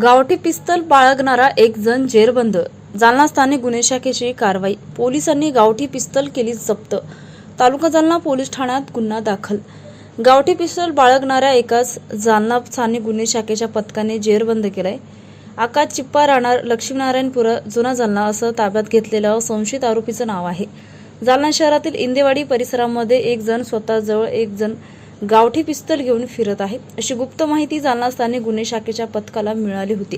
गावठी पिस्तल बाळगणारा एक जण जेरबंद. जालना स्थानिक गुन्हे शाखेची कारवाई. पोलिसांनी गावठी पिस्तल केली जप्त. तालुका जालना पोलीस ठाण्यात गुन्हा दाखल. गावठी पिस्तल बाळगणाऱ्या एकाच जालना स्थानिक गुन्हे शाखेच्या पथकाने जेरबंद केलाय. आकाश चिप्पा राहणार लक्ष्मीनारायणपुरा जुना जालना असं ताब्यात घेतलेलं संशयित आरोपीचं नाव आहे. जालना शहरातील इंदेवाडी परिसरामध्ये एक जण स्वतःजवळ एक जण गावठी पिस्तल घेऊन फिरत आहे. अशी गुप्त माहिती जालना स्थानिक गुन्हे शाखेच्या पथकाला मिळाली होती.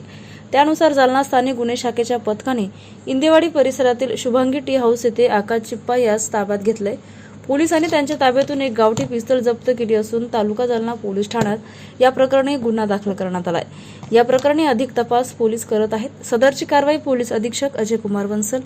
त्यानुसार जालना स्थानिक गुन्हे शाखेच्या पथकाने इंदेवाडी परिसरातील शुभांगी टी हाऊस येथे आकाश चिप्पा यास ताब्यात घेतलंय. पोलिसांनी त्यांच्या ताब्यातून एक गावठी पिस्तल जप्त केली असून तालुका जालना पोलीस ठाण्यात या प्रकरणी गुन्हा दाखल करण्यात आलाय. या प्रकरणी अधिक तपास पोलीस करत आहेत. सदरची कारवाई पोलीस अधीक्षक अजय कुमार बन्सल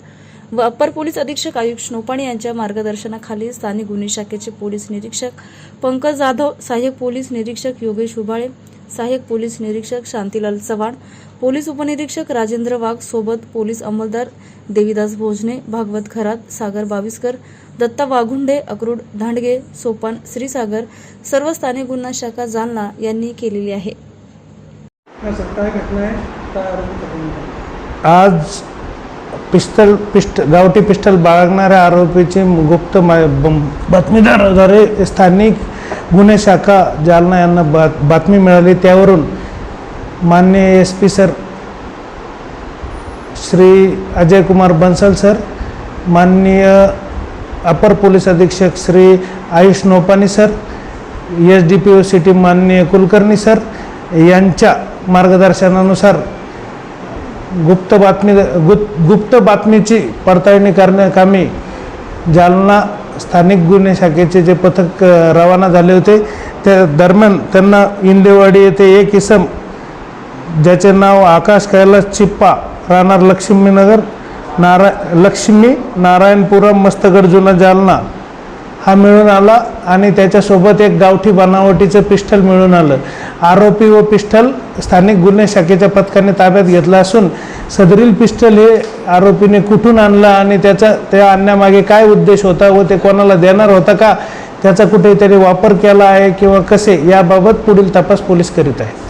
व अप्पर पोलीस अधीक्षक आयुष नोपाणी यांच्या मार्गदर्शनाखाली स्थानिक गुन्हे शाखेचे पोलीस निरीक्षक पंकज जाधव सहाय्यक पोलीस निरीक्षक योगेश उबाळे सहाय्यक पोलीस निरीक्षक शांतीलाल चव्हाण पोलीस उपनिरीक्षक राजेंद्र वाघ सोबत पोलीस अंमलदार देवीदास भोजने भागवत खरात सागर बाविस्कर दत्ता वाघुंडे अक्रूड धांडगे सोपान श्रीसागर सर्व स्थानिक गुन्हा शाखा जालना यांनी केलेली आहे? आज पिस्टल पिस्ट गावठी पिस्टल बाळगणाऱ्या आरोपीची गुप्त बातमीदाराद्वारे स्थानिक गुन्हे शाखा जालना यांना बात बातमी मिळाली. त्यावरून मान्य S P sir Shri Ajay Kumar Bansal sir माननीय अपर पोलीस अधीक्षक Shri Ayush Nopani sir S D P O city माननीय कुलकर्णी सर यांच्या मार्गदर्शनानुसार गुप्त बातमी गुप्त गुप्त बातमीची पडताळणी करण्याकामी जालना स्थानिक गुन्हे शाखेचे जे पथक रवाना झाले होते त्या दरम्यान त्यांना इंदेवाडी येथे एक इसम ज्याचे नाव आकाश कैलास चिप्पा राहणार लक्ष्मीनगर नारा लक्ष्मी नारायणपुरम मस्तगड जुना जालना हा मिळून आला आणि त्याच्यासोबत एक गावठी बनावटीचं पिस्टल मिळून आलं. आरोपी व पिस्टल स्थानिक गुन्हे शाखेच्या पथकाने ताब्यात घेतलं असून सदरील पिस्टल हे आरोपीने कुठून आणलं आणि त्याचा त्या आणण्यामागे काय उद्देश होता व ते कोणाला देणार होता का? त्याचा कुठेतरी वापर केला आहे किंवा कसे? याबाबत पुढील तपास पोलीस करीत आहे